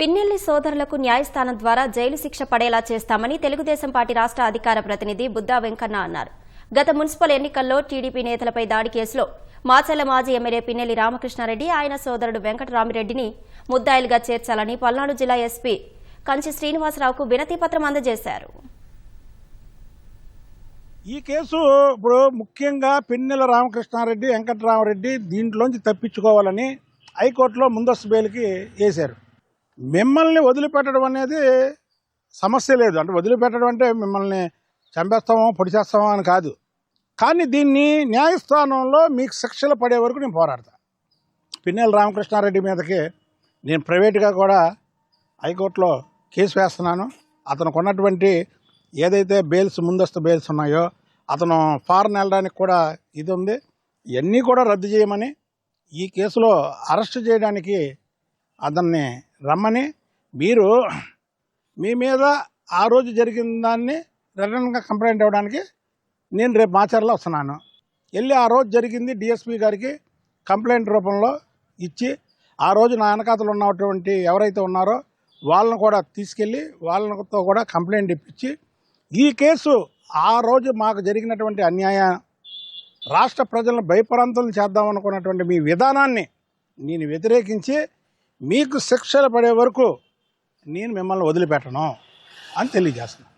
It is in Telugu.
పిన్నెల్లి సోదరులకు న్యాయస్థానం ద్వారా జైలు శిక్ష పడేలా చేస్తామని తెలుగుదేశం పార్టీ రాష్ట్ర అధికార ప్రతినిధి బుద్దా వెంకన్న అన్నారు. గత మున్సిపల్ ఎన్నికల్లో టీడీపీ నేతలపై దాడి కేసులో మాచల్ల మాజీ ఎమ్మెల్యే పిన్నెల్లి రామకృష్ణారెడ్డి ఆయన సోదరుడు వెంకటరామిరెడ్డిని ముద్దాయిలుగా చేర్చాలని పల్నాడు జిల్లా ఎస్పీ కంచి శ్రీనివాసరావుకు వినతి పత్రం అందజేశారు. ఈ కేసు ఇప్పుడు ముఖ్యంగా పిన్నెల రామకృష్ణారెడ్డి వెంకటరామరెడ్డి దీంట్లోంచి తప్పించుకోవాలని హైకోర్టులో ముందస్తు బెయిల్కి వేశారు. మిమ్మల్ని వదిలిపెట్టడం అనేది సమస్య లేదు. అంటే వదిలిపెట్టడం అంటే మిమ్మల్ని చంపేస్తామో పొడి చేస్తామో అని కాదు. కానీ దీన్ని న్యాయస్థానంలో మీకు శిక్షలు పడే వరకు నేను పోరాడతా. పిన్నెల రామకృష్ణారెడ్డి మీదకి నేను ప్రైవేట్గా కూడా హైకోర్టులో కేసు వేస్తున్నాను. అతనికి ఉన్నటువంటి ఏదైతే బెయిల్స్ ముందస్తు బెయిల్స్ ఉన్నాయో అతను ఫారెన్ వెళ్ళడానికి కూడా ఇది ఉంది. ఇవన్నీ కూడా రద్దు చేయమని ఈ కేసులో అరెస్ట్ చేయడానికి అతన్ని రమ్మని. మీరు మీ మీద ఆ రోజు జరిగిన దాన్ని రిటర్న్గా కంప్లైంట్ ఇవ్వడానికి నేను రేపు మాచర్లో వస్తున్నాను. వెళ్ళి ఆ రోజు జరిగింది డిఎస్పి గారికి కంప్లైంట్ రూపంలో ఇచ్చి ఆ రోజు నా వెనకాతలు ఉన్నటువంటి ఎవరైతే ఉన్నారో వాళ్ళను కూడా తీసుకెళ్ళి వాళ్ళతో కూడా కంప్లైంట్ ఇప్పించి ఈ కేసు ఆ రోజు మాకు జరిగినటువంటి అన్యాయం రాష్ట్ర ప్రజలను భయపరాంతం చేద్దామనుకున్నటువంటి మీ విధానాన్ని నేను వ్యతిరేకించి మీకు శిక్షలు పడే వరకు నేను మిమ్మల్ని వదిలిపెట్టను అని తెలియజేస్తున్నాను.